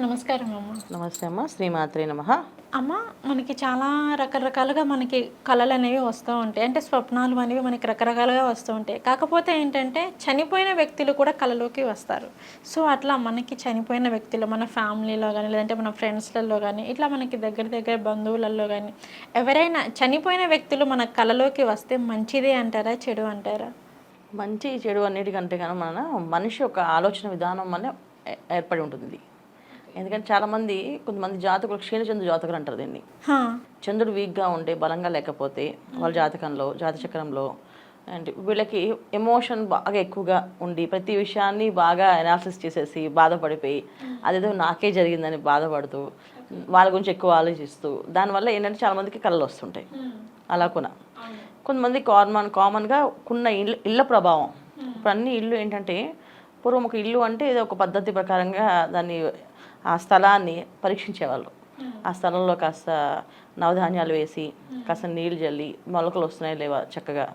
నమస్కారం అమ్మ. నమస్తే అమ్మ శ్రీమాత్రే నమ. అమ్మ మనకి చాలా రకరకాలుగా మనకి కళలు అనేవి వస్తూ ఉంటాయి. అంటే స్వప్నాలు అనేవి మనకి రకరకాలుగా వస్తూ ఉంటాయి. కాకపోతే ఏంటంటే చనిపోయిన వ్యక్తులు కూడా కళలోకి వస్తారు. సో అట్లా మనకి చనిపోయిన వ్యక్తులు మన ఫ్యామిలీలో కానీ లేదంటే మన ఫ్రెండ్స్లలో కానీ ఇట్లా మనకి దగ్గర దగ్గర బంధువులలో కానీ ఎవరైనా చనిపోయిన వ్యక్తులు మన కళలోకి వస్తే మంచిదే అంటారా చెడు అంటారా? మంచి చెడు అన్నిటికంటే కానీ మన మనిషి యొక్క ఆలోచన విధానం వల్ల ఏర్పడి ఉంటుంది ఎందుకంటే చాలామంది కొంతమంది జాతకులు క్షీణచంద్ర జాతకులు అంటారు దీన్ని. చంద్రుడు వీక్గా ఉంటే బలంగా లేకపోతే వాళ్ళ జాతకంలో జాతచక్రంలో అండ్ వీళ్ళకి ఎమోషన్ బాగా ఎక్కువగా ఉండి ప్రతి విషయాన్ని బాగా అనాలిసిస్ చేసేసి బాధపడిపోయి అదేదో నాకే జరిగిందని బాధపడుతూ వాళ్ళ గురించి ఎక్కువ ఆలోచిస్తూ దానివల్ల ఏంటంటే చాలా మందికి కళలు వస్తుంటాయి. అలా కూడా. కొంతమంది కామన్ కామన్గా ఉన్న ఇళ్ళ ఇళ్ళ ప్రభావం. ఇప్పుడు అన్ని ఇల్లు ఏంటంటే పూర్వం ఒక ఇల్లు అంటే ఏదో ఒక పద్ధతి ప్రకారంగా దాన్ని ఆ స్థలాన్ని పరీక్షించేవాళ్ళు. ఆ స్థలంలో కాస్త నవధాన్యాలు వేసి కాస్త నీళ్ళు జల్లి మొలకలు వస్తున్నాయి లేవా చక్కగా.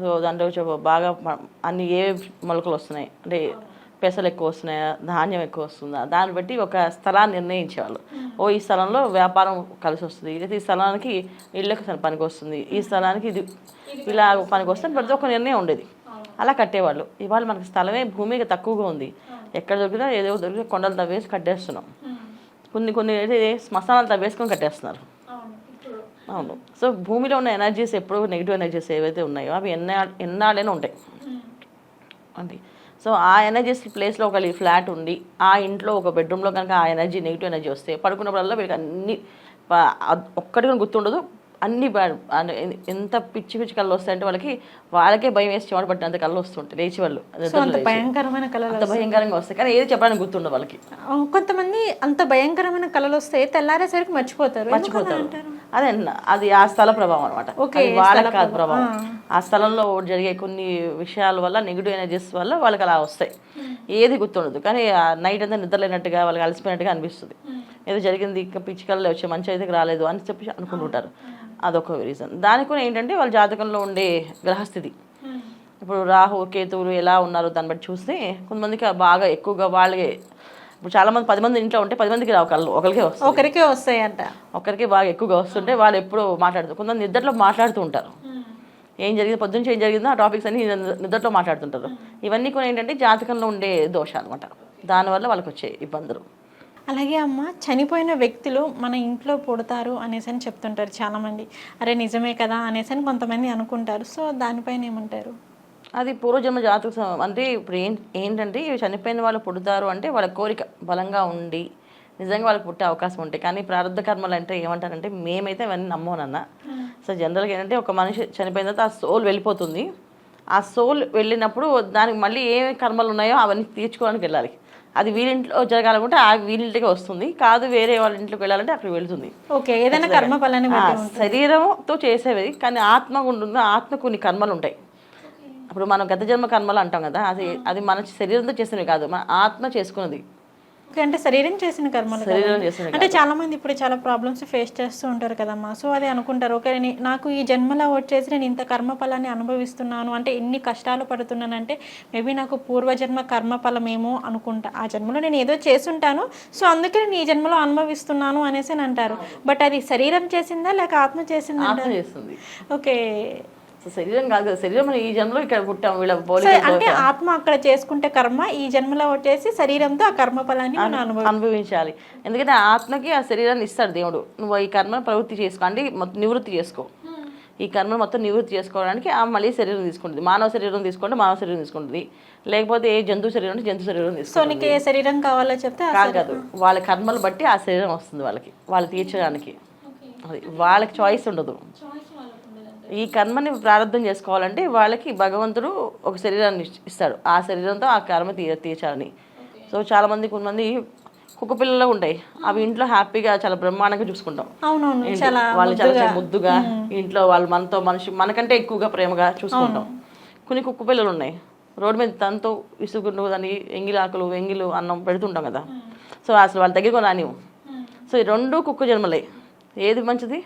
సో దాంట్లో బాగా అన్ని ఏ మొలకలు వస్తున్నాయి? అంటే పెసలు ఎక్కువ వస్తున్నాయా? ధాన్యం ఎక్కువ వస్తుందా? దాన్ని బట్టి ఒక స్థలాన్ని నిర్ణయించేవాళ్ళు. ఓ ఈ స్థలంలో వ్యాపారం కలిసి వస్తుంది. లేదా ఈ స్థలానికి ఇళ్ళకి పనికి వస్తుంది ఈ స్థలానికి ఇది ఇలా పనికి వస్తుంది. ప్రతి ఒక్క నిర్ణయం ఉండేది. అలా కట్టేవాళ్ళు. ఇవాళ మనకి స్థలమే భూమికి తక్కువగా ఉంది. ఎక్కడ దొరికినా ఏదో దొరికితే కొండలు తవ్వేసి కట్టేస్తున్నాం. కొన్ని కొన్ని అయితే శ్మశానాలు తవ్వేసుకొని కట్టేస్తున్నారు. అవును సో భూమిలో ఉన్న ఎనర్జీస్ ఎప్పుడు నెగిటివ్ ఎనర్జీస్ ఏవైతే ఉన్నాయో అవి ఎన్నా ఎన్నాళ్ళైనా ఉంటాయి. అంతే సో ఆ ఎనర్జీస్ ప్లేస్లో ఒక ఫ్లాట్ ఉండి ఆ ఇంట్లో ఒక బెడ్రూమ్లో కనుక ఆ ఎనర్జీ నెగిటివ్ ఎనర్జీ వస్తే పడుకున్నప్పుడల్లా వీళ్ళకి అన్ని ఒక్కటి కూడా గుర్తుండదు. అన్ని ఎంత పిచ్చి పిచ్చి కళ్ళు వస్తాయంటే వాళ్ళకి వాళ్ళకే భయం వేసి చెమట పట్టినంత కళ్ళు వస్తుంటాయి లేచి వాళ్ళు. అంత భయంకరమైన కళలు అంత భయంకరంగా వస్తాయి. కానీ ఏది చెప్పడానికి గుర్తుండదు వాళ్ళకి. కొంతమంది అంత భయంకరమైన కళలు వస్తే తెల్లారేసరికి మర్చిపోతారు. మర్చిపోతారు? అదే అది ఆ స్థల ప్రభావం అనమాట వాళ్ళకి కాదు ప్రభావం. ఆ. స్థలంలో జరిగే కొన్ని విషయాల వల్ల నెగిటివ్ ఎనర్జీస్ వల్ల వాళ్ళకి అలా వస్తాయి. ఏది గుర్తుండదు. కానీ ఆ నైట్ అంతా నిద్రలేనట్టుగా వాళ్ళకి అలసిపోయినట్టుగా అనిపిస్తుంది. ఏదో జరిగింది ఇంకా పిచ్చికల్లో వచ్చే మంచి అయితే రాలేదు అని చెప్పి అనుకుంటుంటారు. అదొక రీజన్ దానికి కూడా ఏంటంటే వాళ్ళ జాతకంలో ఉండే గ్రహస్థితి. ఇప్పుడు రాహు కేతువులు ఎలా ఉన్నారో దాన్ని బట్టి చూస్తే కొంతమందికి బాగా ఎక్కువగా వాళ్ళకి ఇప్పుడు చాలా మంది పది మంది ఇంట్లో ఉంటే పది మందికి రావు కళ్ళు ఒకరికే వస్తాయి ఒకరికే వస్తాయంట. ఒక్కరికి బాగా ఎక్కువగా వస్తుంటే వాళ్ళు ఎప్పుడు మాట్లాడుతూ కొంతమంది నిద్రలో మాట్లాడుతూ ఉంటారు. ఏం జరిగింది పొద్దున్న ఏం జరిగిందో ఆ టాపిక్స్ అన్ని నిద్ర- నిద్రలో మాట్లాడుతుంటారు. ఇవన్నీ కూడా ఏంటంటే జాతకంలో ఉండే దోషాలు అనమాట దానివల్ల వాళ్ళకి వచ్చే ఇబ్బందులు. అలాగే అమ్మ చనిపోయిన వ్యక్తులు మన ఇంట్లో పుడతారు అనేసి అని చెప్తుంటారు చాలామంది. అరే నిజమే కదా అనేసి అని కొంతమంది అనుకుంటారు. సో దానిపైన ఏమంటారు? అది పూర్వజన్మ జాతక అంటే ఇప్పుడు ఏం ఏంటంటే చనిపోయిన వాళ్ళు పుడతారు అంటే వాళ్ళ కోరిక బలంగా ఉండి నిజంగా వాళ్ళకి పుట్టే అవకాశం ఉంటాయి. కానీ ప్రారంభ కర్మలు అంటే ఏమంటారంటే మేమైతే అవన్నీ నమ్మోనన్న సో జనరల్గా ఏంటంటే ఒక మనిషి చనిపోయిన తర్వాత ఆ సోల్ వెళ్ళిపోతుంది. ఆ సోల్ వెళ్ళినప్పుడు దానికి మళ్ళీ ఏ కర్మలు ఉన్నాయో అవన్నీ తీర్చుకోవడానికి వెళ్ళాలి. అది వీరింట్లో జరగాలనుకుంటే ఆ వీరింటికి వస్తుంది. కాదు వేరే వాళ్ళ ఇంట్లోకి వెళ్ళాలంటే అక్కడికి వెళ్తుంది. ఓకే ఏదైనా కర్మ ఫలాన్ని శరీరంతో చేసేవి కానీ ఆత్మ ఉంటుంది ఆత్మ కొన్ని కర్మలు ఉంటాయి. ఇప్పుడు మనం గత జన్మ కర్మలు అంటాం కదా అది అది మన శరీరంతో చేసినవి కాదు మన ఆత్మ చేసుకున్నది. అంటే శరీరం చేసిన కర్మలు అంటే చాలా మంది ఇప్పుడు చాలా ప్రాబ్లమ్స్ ఫేస్ చేస్తూ ఉంటారు కదమ్మా. సో అది అనుకుంటారు ఓకే నాకు ఈ జన్మలో వచ్చేసి నేను ఇంత కర్మ ఫలాన్ని అనుభవిస్తున్నాను అంటే ఇన్ని కష్టాలు పడుతున్నానంటే మేబీ నాకు పూర్వజన్మ కర్మ ఫలమేమో అనుకుంటా. ఆ జన్మలో నేను ఏదో చేసుంటాను సో అందుకే నేను ఈ జన్మలో అనుభవిస్తున్నాను అనేసి అని అంటారు. బట్ అది శరీరం చేసిందా లేక ఆత్మ చేసిందా ఓకే. సో శరీరం కాదు కదా శరీరం ఈ జన్మలో ఇక్కడ పుట్టాం వీళ్ళ సో పోలిక అంటే ఆత్మ అక్కడ చేసుకుంటే కర్మ ఈ జన్మలో వచ్చేసి శరీరంతో ఆ కర్మ ఫలాన్ని అనుభవించాలి. ఎందుకంటే ఆ ఆత్మకి ఆ శరీరాన్ని ఇస్తాడు దేవుడు. నువ్వు ఈ కర్మను ప్రవృత్తి చేసుకో అంటే మొత్తం నివృత్తి చేసుకో. ఈ కర్మ మొత్తం నివృత్తి చేసుకోవడానికి ఆ మళ్ళీ శరీరం తీసుకుంటుంది. మానవ శరీరం తీసుకుంటే మానవ శరీరం తీసుకుంటుంది. లేకపోతే ఏ జంతు శరీరం అంటే జంతు శరీరం సో తీసుకుంటుంది. నీకు ఏ శరీరం కావాలో చెప్తే కాదు కాదు. వాళ్ళ కర్మలు బట్టి ఆ శరీరం వస్తుంది వాళ్ళకి వాళ్ళు తీర్చడానికి. అది వాళ్ళకి చాయిస్ ఉండదు. ఈ కర్మని ప్రారంభం చేసుకోవాలంటే వాళ్ళకి భగవంతుడు ఒక శరీరాన్ని ఇస్- ఇస్తాడు. ఆ శరీరంతో ఆ కర్మ తీ తీర్చాలని. సో చాలా మంది కొంతమంది కుక్క పిల్లలు ఉంటాయి. అవి ఇంట్లో హ్యాపీగా చాలా బ్రహ్మాండంగా చూసుకుంటాం. వాళ్ళు చాలా ముద్దుగా. ఇంట్లో వాళ్ళు మనతో మనిషి మనకంటే ఎక్కువగా ప్రేమగా చూసుకుంటాం. కొన్ని కుక్క పిల్లలు ఉన్నాయి. రోడ్డు మీద తనతో ఇసుకుంటూ దాన్ని ఎంగిలాకులు ఎంగిలు అన్నం పెడుతుంటాం కదా. సో అసలు వాళ్ళ దగ్గర రానివ్వు. సో ఈ రెండు కుక్క జన్మలే. ఏది మంచిది?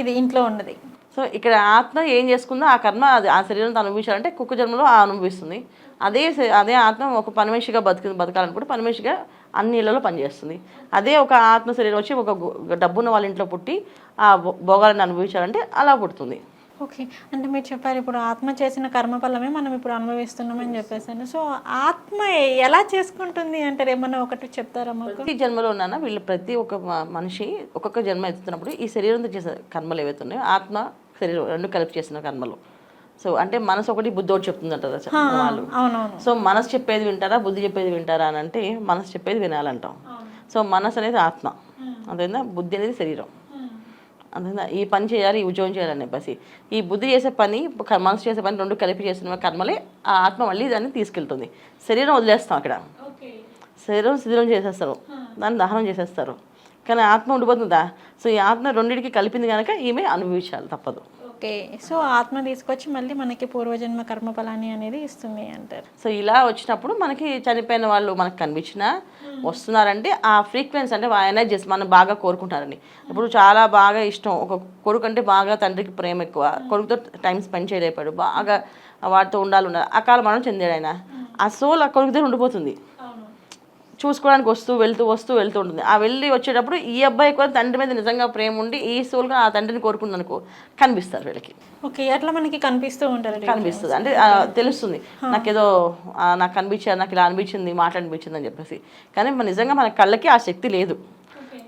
ఇది ఇంట్లో ఉన్నది. సో ఇక్కడ ఆత్మ ఏం చేసుకుందో ఆ కర్మ అది ఆ శరీరంతో అనుభవించాలంటే కుక్క జన్మలో ఆ అనుభవిస్తుంది. అదే అదే ఆత్మ ఒక పనిమనిషిగా బతికి బతకాలనుకుంటే పనిమనిషిగా అన్ని ఇళ్ళలో పనిచేస్తుంది. అదే ఒక ఆత్మ శరీరం వచ్చి ఒక డబ్బున్న వాళ్ళ ఇంట్లో పుట్టి ఆ భోగాలను అనుభవించాలంటే అలా పుడుతుంది. ఓకే. అంటే మీరు చెప్పారు ఇప్పుడు ఆత్మ చేసిన కర్మఫలమే మనం ఇప్పుడు అనుభవిస్తున్నామని చెప్పేసాను. సో ఆత్మ ఎలా చేసుకుంటుంది అంటారు ఏమన్నా ఒకటి చెప్తారా ప్రతి జన్మలో ఉన్నాన వీళ్ళు ప్రతి ఒక్క మనిషి ఒక్కొక్క జన్మ ఎత్తుతున్నప్పుడు ఈ శరీరంతో చేసే కర్మలు ఏవైతే ఉన్నాయో ఆత్మ శరీరం రెండు కలిపి చేసిన కర్మలు. సో అంటే మనసు ఒకటి బుద్ధి ఒకటి చెప్తుందంట వాళ్ళు. అవునవును. సో మనసు చెప్పేది వింటారా బుద్ధి చెప్పేది వింటారా అని అంటే మనసు చెప్పేది వినాలంటాం. సో మనసు అనేది ఆత్మ. అదేనా బుద్ధి అనేది శరీరం. అంతేనా ఈ పని చేయాలి ఈ ఉద్యోగం చేయాలని చెప్పేసి. ఈ బుద్ధి చేసే పని మనసు చేసే పని రెండు కలిపి చేసిన కర్మలే ఆ ఆత్మ మళ్ళీ దాన్ని తీసుకెళ్తుంది. శరీరం వదిలేస్తాం అక్కడ. శరీరం శిథిలం చేసేస్తారు. దాన్ని దహనం చేసేస్తారు. కానీ ఆత్మ ఉండిపోతుందా? సో ఈ ఆత్మ రెండింటికి కలిపింది కనుక ఈమె అనుభవించాలి తప్పదు. ఓకే. సో ఆత్మ తీసుకొచ్చి మళ్ళీ మనకి పూర్వజన్మ కర్మఫలాన్ని అనేది ఇస్తుంది అంటారు. సో ఇలా వచ్చినప్పుడు మనకి చనిపోయిన వాళ్ళు మనకు కనిపించిన వస్తున్నారంటే ఆ ఫ్రీక్వెన్సీ అంటే ఎనర్జీస్ మనం బాగా కోరుకుంటారండి. ఇప్పుడు చాలా బాగా ఇష్టం. ఒక కొడుకు అంటే బాగా తండ్రికి ప్రేమ ఎక్కువ. కొడుకుతో టైం స్పెండ్ చేయలేపాడు బాగా వాడితో ఉండాలి ఉండాలి. ఆ మనం చెందాడు ఆయన. ఆ సోల్ ఆ కొడుకు దగ్గర ఉండిపోతుంది. చూసుకోవడానికి వస్తూ వెళ్తూ వస్తూ వెళ్తూ ఉంటుంది. ఆ వెళ్ళి వచ్చేటప్పుడు ఈ అబ్బాయి కూడా తండ్రి మీద నిజంగా ప్రేమ ఉండి ఈ సోల్గా ఆ తండ్రిని కోరుకుంది అనుకో కనిపిస్తారు వీళ్ళకి. ఓకే అట్లా మనకి కనిపిస్తూ ఉంటారు కనిపిస్తుంది. అంటే తెలుస్తుంది. నాకేదో నాకు కనిపించారు నాకు ఇలా అనిపించింది మాట అనిపించింది అని చెప్పేసి. కానీ నిజంగా మన కళ్ళకి ఆ శక్తి లేదు.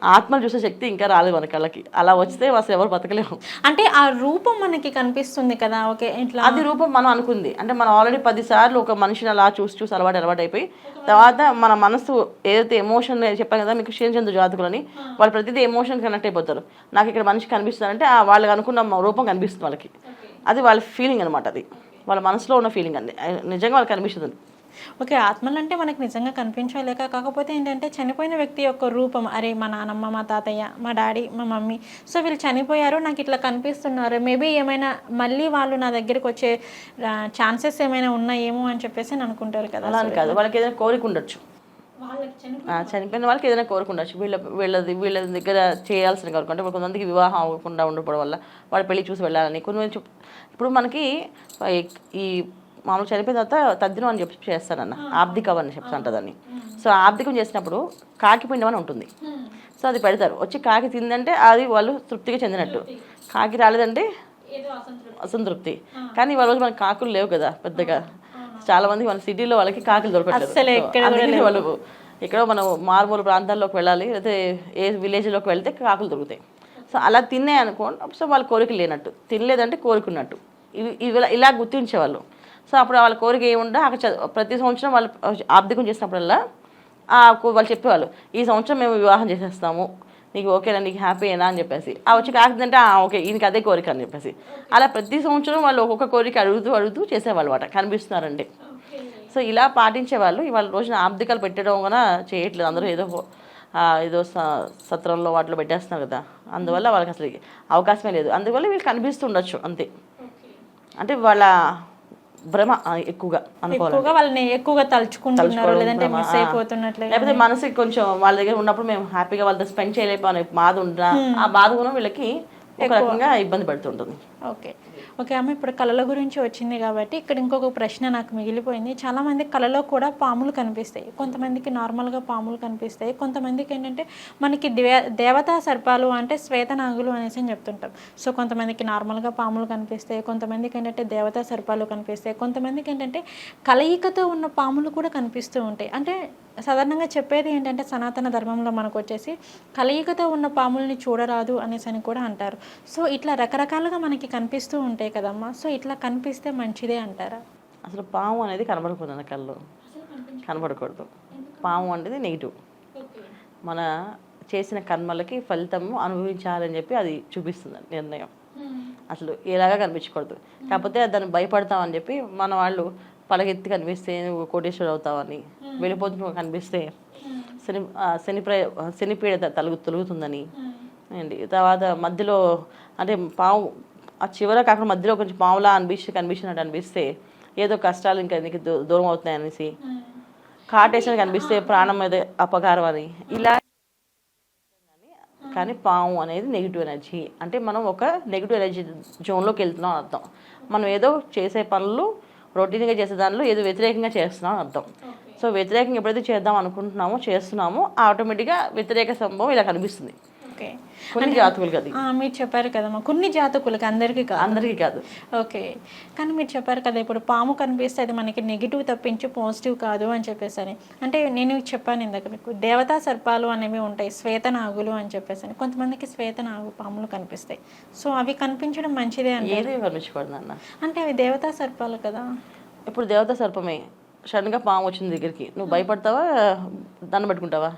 ఆత్మ చూసే శక్తి ఇంకా రాలేదు మన కళ్ళకి. అలా వస్తే అసలు ఎవరు బతకలేము. అంటే ఆ రూపం మనకి కనిపిస్తుంది కదా ఓకే ఇట్లా. అది రూపం మనం అనుకుంది. అంటే మనం ఆల్రెడీ పది సార్లు ఒక మనిషిని అలా చూసి చూసి అలవాటు అలవాటు అయిపోయి తర్వాత మన మనసు ఏదైతే ఎమోషన్ చెప్పాను కదా మీకు క్షీణచంద్ర జాతకులని వాళ్ళు ప్రతిదీ ఎమోషన్ కనెక్ట్ అయిపోతారు. నాకు ఇక్కడ మనిషి కనిపిస్తుందంటే ఆ వాళ్ళకి అనుకున్న రూపం కనిపిస్తుంది వాళ్ళకి. అది వాళ్ళ ఫీలింగ్ అనమాట అది. వాళ్ళ మనసులో ఉన్న ఫీలింగ్ అండి. నిజంగా వాళ్ళకి కనిపిస్తుంది. ఓకే ఆత్మలు అంటే మనకి నిజంగా కనిపించలేక కాకపోతే ఏంటంటే చనిపోయిన వ్యక్తి యొక్క రూపం అరే మా నాన్నమ్మ మా తాతయ్య మా డాడీ మా మమ్మీ. సో వీళ్ళు చనిపోయారు నాకు ఇట్లా కనిపిస్తున్నారు. మేబీ ఏమైనా మళ్ళీ వాళ్ళు నా దగ్గరికి వచ్చే ఛాన్సెస్ ఏమైనా ఉన్నాయేమో అని చెప్పేసి అని అనుకుంటారు కదా. అలా అని కాదు వాళ్ళకి ఏదైనా కోరిక ఉండొచ్చు. చనిపోయిన వాళ్ళకి ఏదైనా కోరిక ఉండొచ్చు. వీళ్ళ వీళ్ళది వీళ్ళ దగ్గర చేయాల్సిన కోరిక అంటే కొంతమందికి వివాహం అవ్వకుండా ఉండకపోవడం వల్ల వాళ్ళ పెళ్ళి చూసి వెళ్ళాలని. కొన్ని ఇప్పుడు మనకి ఈ- మామూలు చనిపోయిన తర్వాత తద్దినం అని చెప్పి చేస్తానన్న. ఆబ్దికం అని చెప్తాను దాన్ని సో ఆబ్దికం చేసినప్పుడు కాకి పిండం అని ఉంటుంది. సో అది పెడతారు. వచ్చి కాకి తిందంటే అది వాళ్ళు తృప్తిగా చెందినట్టు. కాకి రాలేదంటే అసంతృప్తి. కానీ వాళ్ళ రోజు మనకి కాకులు లేవు కదా పెద్దగా. చాలా మంది మన సిటీలో వాళ్ళకి కాకులు దొరకట్లేదు. వాళ్ళు ఎక్కడో మనం మారుమూల ప్రాంతాల్లోకి వెళ్ళాలి లేకపోతే ఏ విలేజ్లోకి వెళ్తే కాకులు దొరుకుతాయి. సో అలా తిన్నాయి అనుకోండి సో వాళ్ళ కోరిక లేనట్టు. తినలేదంటే కోరుకున్నట్టు. ఇవి ఇలా గుర్తించేవాళ్ళు. సో అప్పుడు వాళ్ళ కోరిక ఏముండో అక్కడ చ- ప్రతి సంవత్సరం వాళ్ళు ఆబ్దికం చేసినప్పుడల్లా వాళ్ళు చెప్పేవాళ్ళు ఈ సంవత్సరం మేము వివాహం చేసేస్తాము. నీకు ఓకేనా? నీకు హ్యాపీనా అని చెప్పేసి. ఆ వచ్చి కాకిందంటే "ఆ, ఓకే ఈయనకి అదే కోరిక అని చెప్పేసి. అలా ప్రతి సంవత్సరం వాళ్ళు ఒక్కొక్క కోరిక అడుగుతూ అడుగుతూ చేసేవాళ్ళు అట కనిపిస్తున్నారండి. సో ఇలా పాటించే వాళ్ళు ఇవాళ రోజున ఆబ్దికాలు పెట్టడం కూడా చేయట్లేదు. అందరూ ఏదో ఏదో స- సత్రంలో వాటిలో పెట్టేస్తున్నారు కదా. అందువల్ల వాళ్ళకి అసలు అవకాశమే లేదు. అందువల్ల వీళ్ళు కనిపిస్తుండొచ్చు అంతే. అంటే వాళ్ళ భ్రమ ఎక్కువగా అనుకోవాలి ఎక్కువగా వాళ్ళని ఎక్కువగా తలుచుకుంటున్నారు తలుచుకోవడం, లేదంటే మిస్ ఆ. అయిపోతున్నట్లే లేకపోతే మనసుకి కొంచెం వాళ్ళ దగ్గర ఉన్నప్పుడు మేము హ్యాపీగా వాళ్ళతో స్పెండ్ చేయలేకపోయిన బాధ ఉంటా ఆ బాధ కూడా వీళ్ళకి ఒక రకంగా ఇబ్బంది పడుతుంటుంది. ఓకే. ఓకే అమ్మ ఇప్పుడు కళల గురించి వచ్చింది కాబట్టి ఇక్కడ ఇంకొక ప్రశ్న నాకు మిగిలిపోయింది. చాలామంది కళలో కూడా పాములు కనిపిస్తాయి. కొంతమందికి నార్మల్గా పాములు కనిపిస్తాయి. కొంతమందికి ఏంటంటే మనకి దేవతా సర్పాలు అంటే శ్వేతనాగులు అనేసి అని చెప్తుంటాం. సో కొంతమందికి నార్మల్గా పాములు కనిపిస్తాయి. కొంతమందికి ఏంటంటే దేవతా సర్పాలు కనిపిస్తాయి. కొంతమందికి ఏంటంటే కలయికతో ఉన్న పాములు కూడా కనిపిస్తూ ఉంటాయి. అంటే సాధారణంగా చెప్పేది ఏంటంటే సనాతన ధర్మంలో మనకు వచ్చేసి కలయికతో ఉన్న పాముల్ని చూడరాదు అనేసి అని కూడా అంటారు. సో ఇట్లా రకరకాలుగా మనకి కనిపిస్తూ ఉంటాయి కదమ్మా. సో ఇట్లా కనిపిస్తే మంచిదే అంటారా? అసలు పాము అనేది కనబడకూడదు అన్న కళ్ళు. కనబడకూడదు. పాము అనేది నెగిటివ్. మన చేసిన కర్మలకి ఫలితం అనుభవించాలని చెప్పి అది చూపిస్తుంది నిర్ణయం. అసలు ఎలాగా కనిపించకూడదు. కాకపోతే దాన్ని భయపడతామని చెప్పి మన వాళ్ళు పలగెత్తి కనిపిస్తే నువ్వు కోటేశ్వరుడు అవుతావని వెళ్ళిపోతు కనిపిస్తే శని శని ప్ర శనిపీడ తలుగు తొలుగుతుందని. అండి తర్వాత మధ్యలో అంటే పాము ఆ చివర కాకుండా మధ్యలో కొంచెం పాములా అనిపించి కనిపించినట్టు అనిపిస్తే ఏదో కష్టాలు ఇంకా నీకు దూ- దూరం అవుతున్నాయి అనేసి కాటేసిన కనిపిస్తే ప్రాణం మీద అపకారం అని. ఇలా కానీ పాము అనేది నెగిటివ్ ఎనర్జీ అంటే మనం ఒక నెగిటివ్ ఎనర్జీ జోన్లోకి వెళ్తున్నాం అర్థం. మనం ఏదో చేసే పనులు రొటీన్గా చేసే దానిలో ఏదో వ్యతిరేకంగా చేస్తున్నాం అర్థం. సో వ్యతిరేకంగా ఎప్పుడైతే చేద్దాం అనుకుంటున్నామో చేస్తున్నామో ఆటోమేటిక్గా వ్యతిరేక సంభవం ఇలా కనిపిస్తుంది. ఓకే. కొన్ని జాతకులకి అది ఆ, మీరు చెప్పారు కదమ్మా కొన్ని జాతకులకి అందరికీ కాదు. అందరికీ కాదు. ఓకే. కానీ మీరు చెప్పారు కదా ఇప్పుడు పాము కనిపిస్తే అది మనకి నెగిటివ్ తప్పించి పాజిటివ్ కాదు అని చెప్పేసి అని అంటే నేను చెప్పాను ఇందాక మీకు దేవతా సర్పాలు అనేవి ఉంటాయి శ్వేత నాగులు అని చెప్పేసి కొంతమందికి శ్వేత నాగు పాములు కనిపిస్తాయి. సో అవి కనిపించడం మంచిదే అంటే అంటే అవి దేవతా సర్పాలు కదా. ఇప్పుడు దేవత సర్పమే. సడన్గా పాము వచ్చింది దగ్గరికి. నువ్వు భయపడతావా? దాన్ని పట్టుకుంటావా?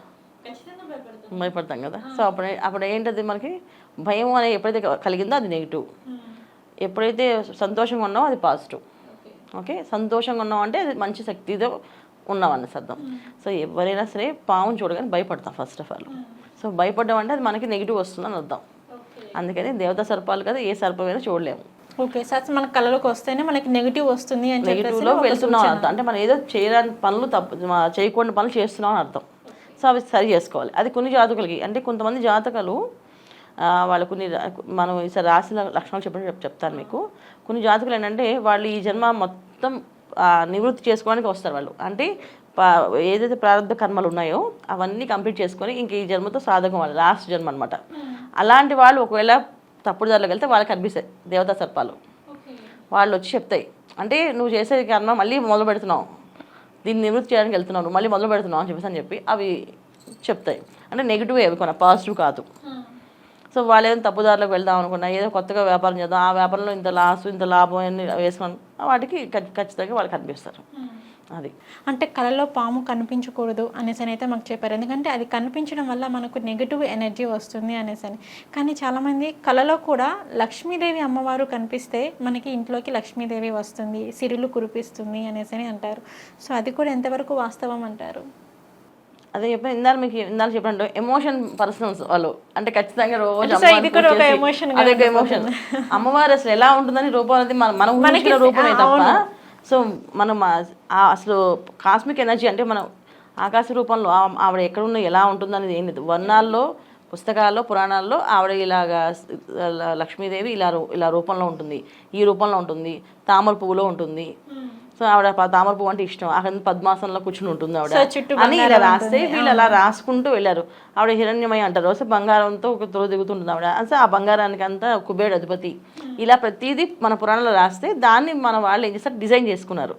భయపడతాం కదా. సో అప్పుడు అప్పుడు ఏంటది మనకి? భయం అనేది ఎప్పుడైతే కలిగిందో అది నెగిటివ్ ఎప్పుడైతే సంతోషంగా ఉన్నావో అది పాజిటివ్ ఓకే సంతోషంగా ఉన్నావు అంటే అది మంచి శక్తితో ఉన్నావు అన్న అర్థం సో ఎవరైనా సరే పాముని చూడగానే భయపడతాం ఫస్ట్ ఆఫ్ ఆల్ సో భయపడడం అంటే అది మనకి నెగిటివ్ వస్తుందని అర్థం. అందుకని దేవతా సర్పాలు కదా ఏ సర్పమైనా చూడలేము. ఓకే సార్ మన కళలోకి వస్తేనే మనకి నెగిటివ్ వస్తుంది అని చెప్పేసి నెగిటివ్లో వెళ్తున్నాం అర్థం. అంటే మనం ఏదో చేయడానికి పనులు తప్పు చేయకూడని పనులు చేస్తున్నాం అని అర్థం. అవి సరి చేసుకోవాలి. అది కొన్ని జాతకులకి అంటే కొంతమంది జాతకాలు వాళ్ళు కొన్ని మనం ఈసారి రాసిన లక్షణాలు చెప్పిన చెప్ చెప్తాను మీకు. కొన్ని జాతకులు ఏంటంటే వాళ్ళు ఈ జన్మ మొత్తం నివృత్తి చేసుకోవడానికి వస్తారు వాళ్ళు. అంటే ఏదైతే ప్రారంభ కర్మలు ఉన్నాయో అవన్నీ కంప్లీట్ చేసుకొని ఇంక ఈ జన్మతో సాధకం వాళ్ళు లాస్ట్ జన్మ అనమాట అలాంటి వాళ్ళు ఒకవేళ తప్పుడు దారిలోకి వెళ్తే వాళ్ళకి కనిపిస్తాయి దేవతా సర్పాలు. వాళ్ళు వచ్చి చెప్తాయి. అంటే నువ్వు చేసే కర్మ మళ్ళీ మొదలు పెడుతున్నావు దీన్ని నివృత్తి చేయడానికి వెళ్తున్నావు నువ్వు మళ్ళీ మొదలు పెడుతున్నావు అని చెప్పేసి అని చెప్పి అవి చెప్తాయి. అంటే నెగిటివ్ అవి కొన పాజిటివ్ కాదు. సో వాళ్ళు ఏదైనా తప్పుదారిలోకి వెళ్దాం అనుకున్నా ఏదో కొత్తగా వ్యాపారం చేద్దాం ఆ వ్యాపారంలో ఇంత లాస్ ఇంత లాభం అన్ని వేసుకొని వాటికి ఖచ్చి- ఖచ్చితంగా వాళ్ళు కనిపిస్తారు. అది. అంటే కళలో పాము కనిపించకూడదు అనేసి అని అయితే మాకు చెప్పారు. ఎందుకంటే అది కనిపించడం వల్ల మనకు నెగిటివ్ ఎనర్జీ వస్తుంది అనేసి అని. కానీ చాలామంది కళలో కూడా లక్ష్మీదేవి అమ్మవారు కనిపిస్తే మనకి ఇంట్లోకి లక్ష్మీదేవి వస్తుంది సిరులు కురిపిస్తుంది అనేసి అని అంటారు. సో అది కూడా ఎంతవరకు వాస్తవం అంటారు? అదే చెప్పిన ఇందాక మీకు ఇందాక చెప్పినట్టు ఎమోషన్ పర్సనల్స్ వాళ్ళు. అంటే ఖచ్చితంగా రోజు అదే ఎమోషన్ అమ్మవారు అసలు ఎలా ఉంటుందని రూపం అనేది మనం మనం ఊహించిన రూపమే తప్ప సో మనం అసలు కాస్మిక్ ఎనర్జీ అంటే మనం ఆకాశ రూపంలో ఆ- ఆవిడ ఎక్కడ ఎలా ఉంటుందనేది ఏం లేదు. వర్ణాల్లో పుస్తకాల్లో పురాణాల్లో ఆవిడ ఇలాగా లక్ష్మీదేవి ఇలా రూ- ఇలా రూపంలో ఉంటుంది. ఈ రూపంలో ఉంటుంది. తామర పువ్వులో ఉంటుంది. సో ఆవిడ తామర పువ్వు అంటే ఇష్టం. అక్కడ పద్మాసనంలో కూర్చుని ఉంటుంది ఆవిడ. అని ఇలా రాస్తే వీళ్ళు అలా రాసుకుంటూ వెళ్ళారు. ఆవిడ హిరణ్యమయ అంటారు. సో బంగారంతో ఒక త్రో దిగుతుంటుంది ఆవిడ. అసలు ఆ బంగారానికి అంతా కుబేడు అధిపతి. ఇలా ప్రతిదీ మన పురాణంలో రాస్తే దాన్ని మన వాళ్ళు ఏం చేస్తారు? డిజైన్ చేసుకున్నారు.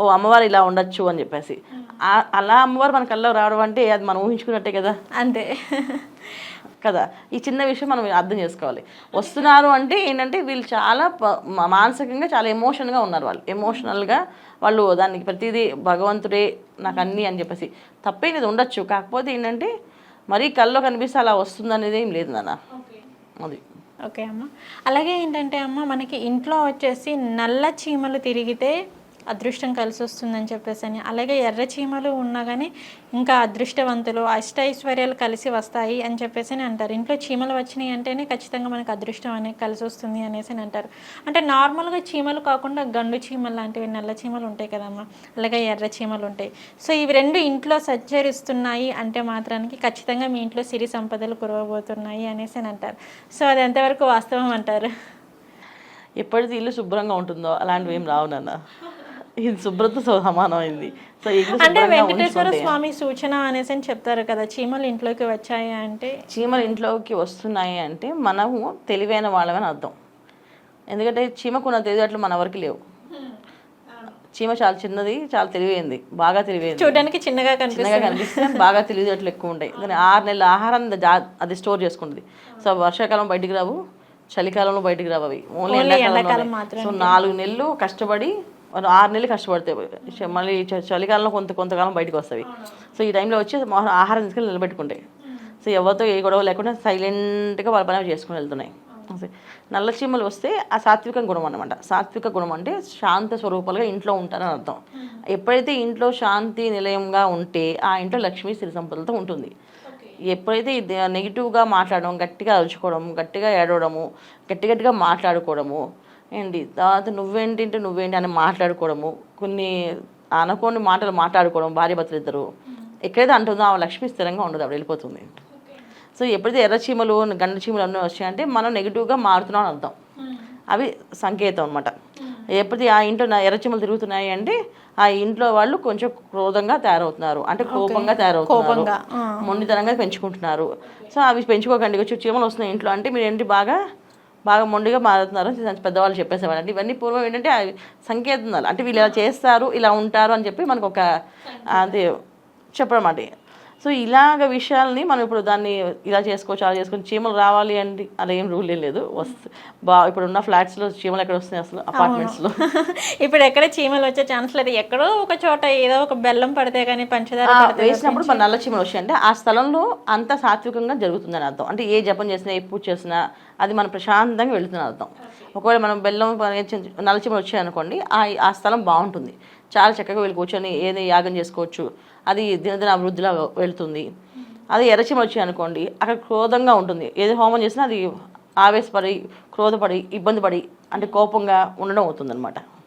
ఓ అమ్మవారు ఇలా ఉండొచ్చు అని చెప్పేసి. అలా అమ్మవారు మన కల్లో రావడం అంటే అది మనం ఊహించుకున్నట్టే కదా? అంతే. కదా? ఈ చిన్న విషయం మనం అర్థం చేసుకోవాలి. వస్తున్నారు అంటే ఏంటంటే వీళ్ళు చాలా మానసికంగా చాలా ఎమోషన్గా ఉన్నారు వాళ్ళు. ఎమోషనల్గా వాళ్ళు దానికి ప్రతిదీ భగవంతుడే నాకు అన్నీ అని చెప్పేసి. తప్పేది ఉండొచ్చు. కాకపోతే ఏంటంటే మరీ కల్లో కనిపిస్తే అలా వస్తుంది అనేది ఏం లేదు నాన్న. అది. ఓకే అమ్మ. అలాగే ఏంటంటే అమ్మ మనకి ఇంట్లో వచ్చేసి నల్ల చీమలు తిరిగితే అదృష్టం కలిసి వస్తుందని చెప్పేసి అని అలాగే ఎర్ర చీమలు ఉన్నా కానీ ఇంకా అదృష్టవంతులు అష్టైశ్వర్యాలు కలిసి వస్తాయి అని చెప్పేసి అని అంటారు. ఇంట్లో చీమలు వచ్చినాయి అంటేనే ఖచ్చితంగా మనకు అదృష్టం అనేది కలిసి వస్తుంది అనేసి అని అంటారు. అంటే నార్మల్గా చీమలు కాకుండా గండు చీమలు లాంటివి నల్ల చీమలు ఉంటాయి కదమ్మా. అలాగే ఎర్ర చీమలు ఉంటాయి. సో ఇవి రెండు ఇంట్లో సంచరిస్తున్నాయి అంటే మాత్రానికి ఖచ్చితంగా మీ ఇంట్లో సిరి సంపదలు కురవబోతున్నాయి అనేసి అని అంటారు. సో అది ఎంతవరకు వాస్తవం అంటారు? ఎప్పటిది ఇల్లు శుభ్రంగా ఉంటుందో అలాంటివి ఏం రావు నాన్న. ఇది శుభ్రతతో సమానమైంది. సో అంటే వెంకటేశ్వర స్వామి సూచన అనేసి అని చెప్తారు కదా చీమలు ఇంట్లోకి వచ్చాయి అంటే? చీమలు ఇంట్లోకి వస్తున్నాయి అంటే మనము తెలివైన వాళ్ళమని అర్థం. ఎందుకంటే చీమకున్న తెలివితేటలు మన వరకు లేవు. చీమ చాలా చిన్నది చాలా తెలివైంది బాగా తెలివైంది. చూడడానికి చిన్నగా కనిపిస్తుంది. చిన్నగా కనిపిస్తే బాగా తెలివితేటలు ఎక్కువ ఉంటాయి. దాని ఆరు నెలల ఆహారాన్ని జా- అది స్టోర్ చేసుకుంటుంది. సో వర్షాకాలం బయటికి రావు చలికాలంలో బయటికి రావు అవి. ఓన్లీ ఎండాకాలం. సో నాలుగు నెలలు కష్టపడి ఆరు నెలలు కష్టపడతాయి మళ్ళీ చ- చలికాలంలో కొంత కొంతకాలం బయటకు వస్తాయి. సో ఈ టైంలో వచ్చి ఆహారం తీసుకెళ్ళి నిలబెట్టుకుంటాయి. సో ఎవరితో ఏ గొడవ లేకుండా సైలెంట్గా వాళ్ళ పని చేసుకుని వెళ్తున్నాయి. నల్ల చీమలు వస్తే ఆ సాత్విక గుణం అనమాట సాత్విక గుణం అంటే శాంత స్వరూపాలుగా ఇంట్లో ఉంటారని అర్థం. ఎప్పుడైతే ఇంట్లో శాంతి నిలయంగా ఉంటే ఆ ఇంట్లో లక్ష్మీ సిరి సంపదలతో ఉంటుంది. ఎప్పుడైతే నెగిటివ్గా మాట్లాడడం గట్టిగా అరుచుకోవడం గట్టిగా ఏడవడము గట్టి గట్టిగా మాట్లాడుకోవడము ఏంటి? తర్వాత నువ్వేంటి నువ్వేంటి అని మాట్లాడుకోవడము. కొన్ని అనుకోని మాటలు మాట్లాడుకోవడం భార్య భర్తలు ఇద్దరు. ఎక్కడైతే అంటుందో ఆ లక్ష్మి స్థిరంగా ఉండదు ఆవిడ వెళ్ళిపోతుంది. సో ఎప్పుడైతే ఎర్ర చీమలు గండ చీమలు అన్నీ వచ్చాయంటే మనం నెగిటివ్గా మారుతున్నాం అని అర్థం. అవి సంకేతం అనమాట ఎప్పటి ఆ ఇంట్లో నా ఎర్రచిమ్మలు తిరుగుతున్నాయి అంటే ఆ ఇంట్లో వాళ్ళు కొంచెం క్రోధంగా తయారవుతున్నారు. అంటే కోపంగా తయారవుతున్నారు. మొండితనంగా పెంచుకుంటున్నారు. సో అవి పెంచుకోకండి. చీమలు వస్తున్నాయి ఇంట్లో అంటే మీరు ఏంటి బాగా బాగా మొండిగా మారుతున్నారు అని పెద్దవాళ్ళు చెప్పేసేవాళ్ళు. అంటే ఇవన్నీ పూర్వం ఏంటంటే సంకేతం అంటే వీళ్ళు ఇలా చేస్తారు ఇలా ఉంటారు అని చెప్పి మనకు ఒక అది చెప్పడం అంటే సో ఇలాగ విషయాల్ని మనం ఇప్పుడు దాన్ని ఇలా చేసుకోవచ్చు అలా చేసుకోవచ్చు చీమలు రావాలి అంటే అలా ఏం రూల్ ఏం లేదు. వస్తే బా ఇప్పుడు ఉన్న ఫ్లాట్స్లో చీమలు ఎక్కడ వస్తున్నాయి అసలు? అపార్ట్మెంట్స్లో ఇప్పుడు ఎక్కడ చీమలు వచ్చే ఛాన్స్ లేదు. ఎక్కడో ఒక చోట ఏదో ఒక బెల్లం పడితే కానీ పంచదార వేసినప్పుడు మన నల్ల చీమలు వచ్చాయి అంటే ఆ స్థలంలో అంత సాత్వికంగా జరుగుతుందని అర్థం. అంటే ఏ జపం చేసినా ఏ పూజ చేసినా అది మన ప్రశాంతంగా వెళుతుందని అర్థం. ఒకవేళ మనం బెల్లం నల్ల చీమలు వచ్చాయనుకోండి ఆ ఆ స్థలం బాగుంటుంది. చాలా చక్కగా వెళ్ళి కూర్చొని ఏది యాగం చేసుకోవచ్చు అది దినదిన అభివృద్ధిలో వెళుతుంది. అది ఎర్రచీమలు వచ్చాయనుకోండి అక్కడ క్రోధంగా ఉంటుంది. ఏది హోమం చేసినా అది ఆవేశపడి క్రోధపడి ఇబ్బంది పడి అంటే కోపంగా ఉండడం అవుతుంది